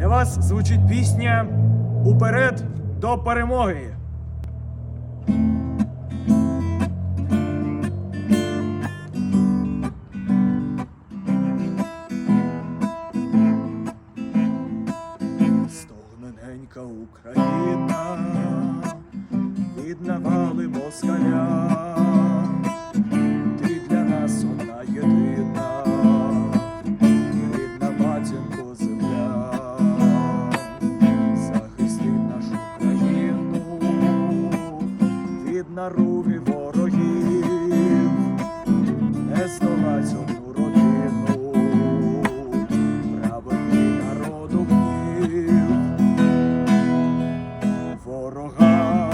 Для вас звучить пісня Уперед до перемоги. Стогнененька Україна від навали москаля. Від наруги ворогів, не здолать одну родину, праведний народу гнів. Ворогам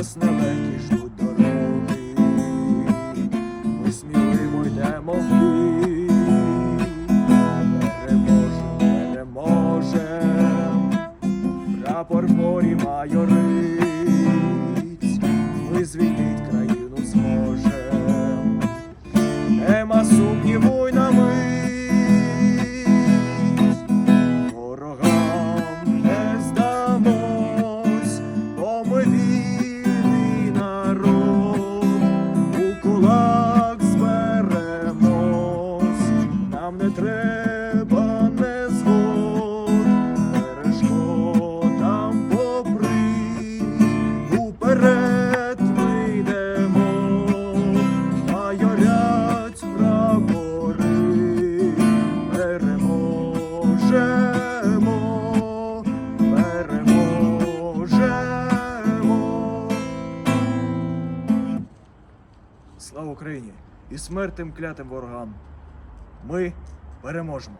нас нелегкі ждуть дороги, ми сміливо йдемо в бій, переможем, переможем, прапор морі майорить, Слава Україні і смертим клятим ворогам. Ми переможемо.